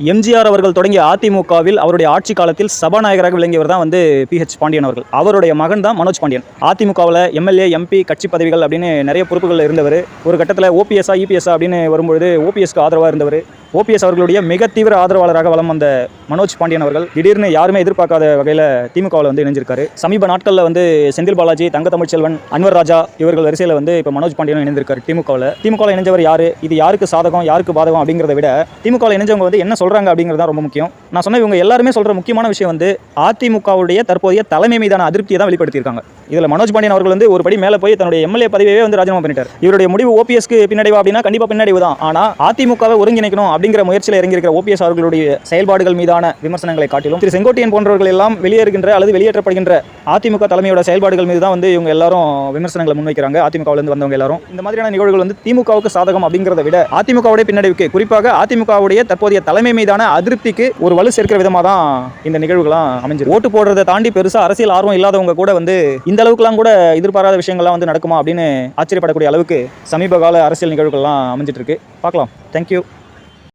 எம்ஜிஆர் அவர்கள் தொடங்கிய அதிமுகவில் அவருடைய ஆட்சி காலத்தில் சபாநாயகராக விளங்கியவர் தான் வந்து பிஹெச் பாண்டியன் அவர்கள். அவருடைய மகன் தான் மனோஜ் பாண்டியன். அதிமுகவில் எம்எல்ஏ எம்பி கட்சி பதவிகள் அப்படின்னு நிறைய பொறுப்புகள் இருந்தவர். ஒரு கட்டத்தில் ஓபிஎஸ்ஆ இபிஎஸ்ஆ அப்படின்னு வரும்பொழுது ஓபிஎஸ்க்கு ஆதரவாக இருந்தவர். ஓபிஎஸ் அவர்களுடைய மிக தீவிர ஆதரவாளராக வலம் வந்த மனோஜ் பாண்டியன் அவர்கள் திடீர்னு யாருமே எதிர்பார்க்காத வகையில் திமுகவில் வந்து இணைஞ்சிருக்காரு. சமீப நாட்களில் வந்து செந்தில் பாலாஜி தங்க தமிழ்ச்செல்வன் அன்வர் ராஜா இவர்கள் வரிசையில் வந்து இப்போ மனோஜ் பாண்டியனும் இணைந்திருக்காரு திமுகவில். திமுகவில் இணைஞ்சவர் யாரு? இது யாருக்கு சாதகம்? யாருக்கு பாதகம் அப்படிங்கிறத விட திமுகவில் இணைஞ்சவங்க வந்து என்ன சொல்கிறாங்க அப்படிங்கிறது தான் ரொம்ப முக்கியம். நான் சொன்ன இவங்க எல்லாருமே சொல்கிற முக்கியமான விஷயம் வந்து அதிமுகவுடைய தற்போதைய தலைமை மீதான அதிருப்தியை தான் வெளிப்படுத்தியிருக்காங்க. இதில் மனோஜ் பாண்டியன் அவர்கள் வந்து ஒரு படி மேலே போய் தன்னுடைய எம்எல்ஏ பதவியே வந்து ராஜினாமா பண்ணிட்டார். இவருடைய முடிவு ஓபிஎஸ்க்கு பின்னடைவா அப்படின்னா கண்டிப்பாக பின்னடைவு தான் ஆனால் அதிமுகவை ஒருங்கிணைக்கணும் அப்படிங்கிற முயற்சியில் இறங்கியிருக்கிற ஓபிஎஸ் அவர்களுடைய செயல்பாடுகள் மீதான விமர்சனங்களை காட்டிலும் திரு செங்கோட்டையன் போன்றவர்கள் எல்லாம் வெளியேறுகின்ற அல்லது வெளியேற்றப்படுகின்ற அதிமுக தலைமையோட செயல்பாடுகள் மீது தான் வந்து இவங்க எல்லாரும் விமர்சனங்களை முன்வைக்கிறாங்க. அதிமுகவிலிருந்து வந்தவங்க எல்லாரும். இந்த மாதிரியான நிகழ்வுகள் வந்து திமுகவுக்கு சாதகம் அப்படிங்கிறத விட அதிமுகவுடைய பின்னடைவுக்கு குறிப்பாக அதிமுகவுடைய தற்போதைய தலைமை மீதான அதிருப்திக்கு ஒரு வலு சேர்க்கிற விதமாக தான் இந்த நிகழ்வுகள்லாம் அமைஞ்சிருக்கு. ஓட்டு போடுறதை தாண்டி பெருசாக அரசியல் ஆர்வம் இல்லாதவங்க கூட வந்து இந்த அளவுக்குலாம் கூட எதிர்பாராத விஷயங்கள்லாம் வந்து நடக்குமா அப்படின்னு ஆச்சரியப்படக்கூடிய அளவுக்கு சமீப கால அரசியல் நிகழ்வுகள்லாம் அமைஞ்சிட்டு இருக்கு. பார்க்கலாம். தேங்க்யூ